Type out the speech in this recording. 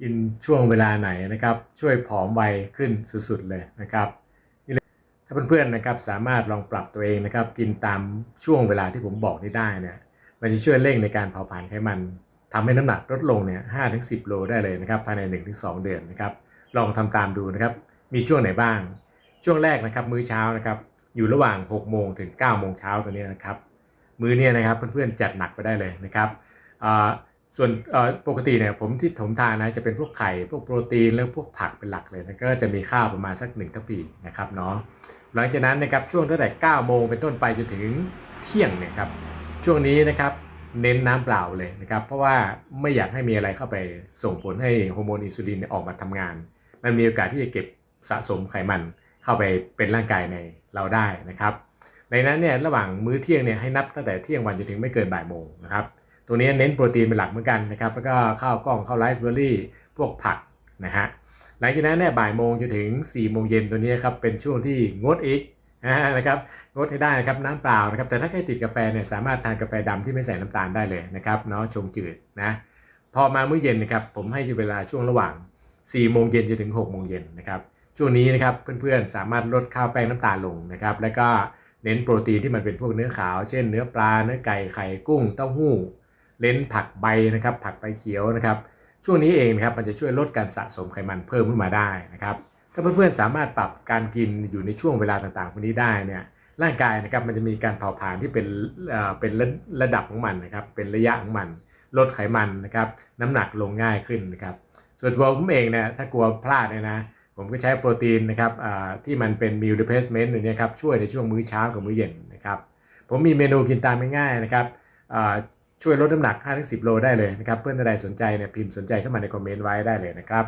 กินช่วงเวลาไหนนะครับ ช่วยผอมไวขึ้นสุดๆเลยนะครับนี่เลยถ้าเพื่อนๆนะครับสามารถลองปรับตัวเองนะครับ กินตามช่วงเวลาที่ผมบอกนี้ได้เนี่ยมันจะช่วยเร่งในการเผาผลาญไขมันทำให้น้ำหนักลดลงเนี่ยห้าถึงสิบโลได้เลยนะครับภายใน 1-2 เดือนนะครับ ลองทำตามดูนะครับ มีช่วงไหนบ้าง ช่วงแรกนะครับ มื้อเช้านะครับ อยู่ระหว่าง6โมงถึง9โมงเช้าตัวนี้นะครับ มื้อเนี้นะครับเพื่อนๆจัดหนักไปได้เลยนะครับอ่า ส่วนปกติเนี่ยผมที่ผมทานนะจะเป็นพวกไข่พวกโปรตีนแล้วพวกผักเป็นหลักเลยนะก็จะมีข้าวประมาณสักหนึ่งทัพพีนะครับเนาะหลังจากนั้นนะครับช่วงตั้งแต่9โมงเป็นต้นไปจนถึงเที่ยงเนี่ยครับช่วงนี้นะครับเน้นน้ำเปล่าเลยนะครับเพราะว่าไม่อยากให้มีอะไรเข้าไปส่งผลให้ฮอร์โมนอินซูลินออกมาทำงาน มันมีโอกาสที่จะเก็บสะสมไขมันเข้าไปเป็นร่างกายในเราได้นะครับในนั้นเนี่ยระหว่างมื้อเที่ยงเนี่ยให้นับตั้งแต่เที่ยงวันจนถึงไม่เกินบ่ายโมงนะครับ ตัวนี้เน้นโปรตีนเป็นหลักเหมือนกันนะครับ แล้วก็ข้าวกล้องข้าวไรซ์เบอร์รี่พวกผักนะฮะหลังจากนั้นเนี่ยบ่ายโมงจนถึง4ี่โมงเย็นตัวนี้ครับเป็นช่วงที่งดอีกนะครับงดให้ได้นะครับน้ำเปล่านะครับแต่ถ้าใครติดกาแฟเนี่ยสามารถทานกาแฟดำที่ไม่ใส่น้ำตาลได้เลยนะครับเนาะชงจืดนะพอมามื้อเย็นนะครับผมให้เวลาช่วงระหว่าง4ี่โมงเย็นจนถึง6กโมงเย็นนะครับช่วงนี้นะครับเพื่อนๆสามารถลดข้าวแป้งน้ำตาลลงนะครับแล้วก็เน้นโปรตีนที่มันเป็นพวกเนื้อขาว เช่น เนื้อปลาเนื้อไก่ไข่กุ้งเต้าหู้ เน้นผักใบนะครับผักใบเขียวนะครับช่วงนี้เองนะครับมันจะช่วยลดการสะสมไขมันเพิ่มขึ้นมาได้นะครับถ้าเพื่อนๆสามารถปรับการกินอยู่ในช่วงเวลาต่างๆพวกนี้ได้เนี่ยร่างกายนะครับมันจะมีการเผาผลาญที่เป็นเอ่อเป็นระระดับของมันนะครับเป็นระยะของมัน ลดไขมันนะครับน้ำหนักลงง่ายขึ้นนะครับส่วนตัวผมเองเนี่ยถ้ากลัวพลาดเนี่ยนะผมก็ใช้โปรตีนนะครับอ่าที่มันเป็น meal replacement ตัวเนี้ยครับช่วยในช่วงมื้อเช้ากับมื้อเย็นนะครับผมมีเมนูกินตามง่ายๆนะครับอ่า ช่วยลดน้ำหนัก5-10 โลได้เลยนะครับ เพื่อนท่านใดสนใจเนี่ยพิมพ์สนใจเข้ามาในคอมเมนต์ไว้ได้เลยนะครับ